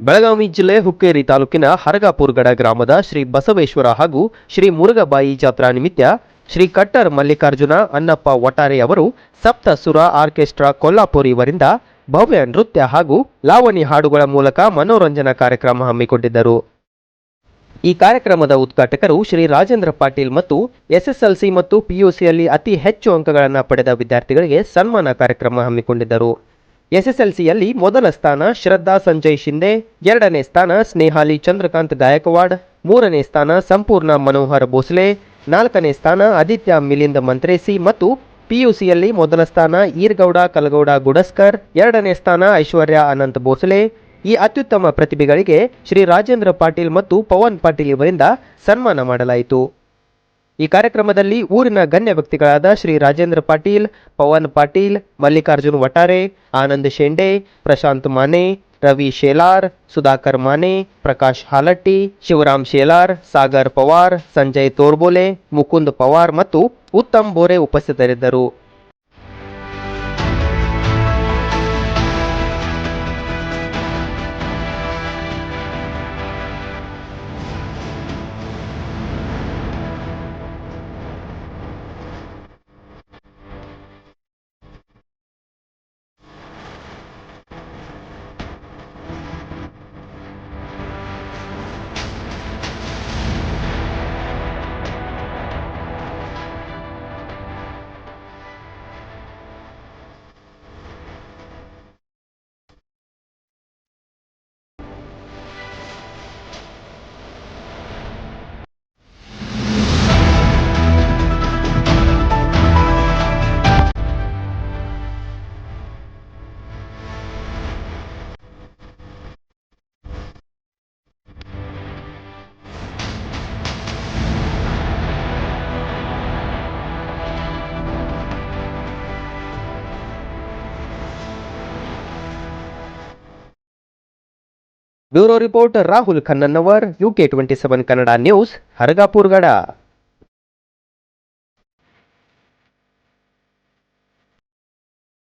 ಬೆಳಗಾವಿ ಜಿಲ್ಲೆ ಹುಕ್ಕೇರಿ ತಾಲೂಕಿನ ಹರಗಾಪುರ್ಗಡ ಗ್ರಾಮದ ಶ್ರೀ ಬಸವೇಶ್ವರ ಹಾಗೂ ಶ್ರೀ ಮುರುಗಬಾಯಿ ಜಾತ್ರಾ ನಿಮಿತ್ತ ಶ್ರೀ ಕಟ್ಟರ್ ಮಲ್ಲಿಕಾರ್ಜುನ ಅನ್ನಪ್ಪ ವಟಾರೆ ಅವರು ಸಪ್ತ ಸುರ ಆರ್ಕೆಸ್ಟ್ರಾ ಕೊಲ್ಲಾಪುರಿವರಿಂದ ಭವ್ಯ ನೃತ್ಯ ಹಾಗೂ ಲಾವಣಿ ಹಾಡುಗಳ ಮೂಲಕ ಮನೋರಂಜನಾ ಕಾರ್ಯಕ್ರಮ ಹಮ್ಮಿಕೊಂಡಿದ್ದರು. ಈ ಕಾರ್ಯಕ್ರಮದ ಉದ್ಘಾಟಕರು ಶ್ರೀ ರಾಜೇಂದ್ರ ಪಾಟೀಲ್ ಮತ್ತು ಎಸ್ಎಸ್ಎಲ್ಸಿ ಮತ್ತು ಪಿಯುಸಿಯಲ್ಲಿ ಅತಿ ಹೆಚ್ಚು ಅಂಕಗಳನ್ನು ಪಡೆದ ವಿದ್ಯಾರ್ಥಿಗಳಿಗೆ ಸನ್ಮಾನ ಕಾರ್ಯಕ್ರಮ ಹಮ್ಮಿಕೊಂಡಿದ್ದರು. ಎಸ್ಎಸ್ಎಲ್ಸಿಯಲ್ಲಿ ಮೊದಲ ಸ್ಥಾನ ಶ್ರದ್ಧಾ ಸಂಜಯ್ ಶಿಂದೆ ಎರಡನೇ ಸ್ಥಾನ ಸ್ನೇಹಾಲಿ ಚಂದ್ರಕಾಂತ್ ಗಾಯಕವಾಡ್, ಮೂರನೇ ಸ್ಥಾನ ಸಂಪೂರ್ಣ ಮನೋಹರ್ ಭೋಸ್ಲೆ, ನಾಲ್ಕನೇ ಸ್ಥಾನ ಆದಿತ್ಯ ಮಿಲಿಂದ್ ಮಂತ್ರೇಸಿ ಮತ್ತು ಪಿಯುಸಿಯಲ್ಲಿ ಮೊದಲ ಸ್ಥಾನ ಈರ್ಗೌಡ, ಕಲಗೌಡ, ಗುಡಸ್ಕರ್, ಎರಡನೇ ಸ್ಥಾನ ಐಶ್ವರ್ಯ ಅನಂತ್ ಭೋಸ್ಲೆ. ಈ ಅತ್ಯುತ್ತಮ ಪ್ರತಿಭೆಗಳಿಗೆ ಶ್ರೀ ರಾಜೇಂದ್ರ ಪಾಟೀಲ್ ಮತ್ತು ಪವನ್ ಪಾಟೀಲ್ ಇವರಿಂದ ಸನ್ಮಾನ ಮಾಡಲಾಯಿತು. ಈ ಕಾರ್ಯಕ್ರಮದಲ್ಲಿ ಊರಿನ ಗಣ್ಯ ವ್ಯಕ್ತಿಗಳಾದ ಶ್ರೀ ರಾಜೇಂದ್ರ ಪಾಟೀಲ್, ಪವನ್ ಪಾಟೀಲ್, ಮಲ್ಲಿಕಾರ್ಜುನ್ ವಟಾರೆ ಆನಂದ್ ಶೆಂಡೆ, ಪ್ರಶಾಂತ್ ಮಾನೆ, ರವಿ ಶೇಲಾರ್, ಸುಧಾಕರ್ ಮಾನೆ, ಪ್ರಕಾಶ್ ಹಾಲಟ್ಟಿ, ಶಿವರಾಮ್ ಶೇಲಾರ್, ಸಾಗರ್ ಪವಾರ್, ಸಂಜಯ್ ತೋರ್ಬೋಲೆ, ಮುಕುಂದ್ ಪವಾರ್ ಮತ್ತು ಉತ್ತಮ್ ಬೋರೆ ಉಪಸ್ಥಿತರಿದ್ದರು. Bureau report Rahul Khannannavar UK twenty seven Kannada news Haragapurgad.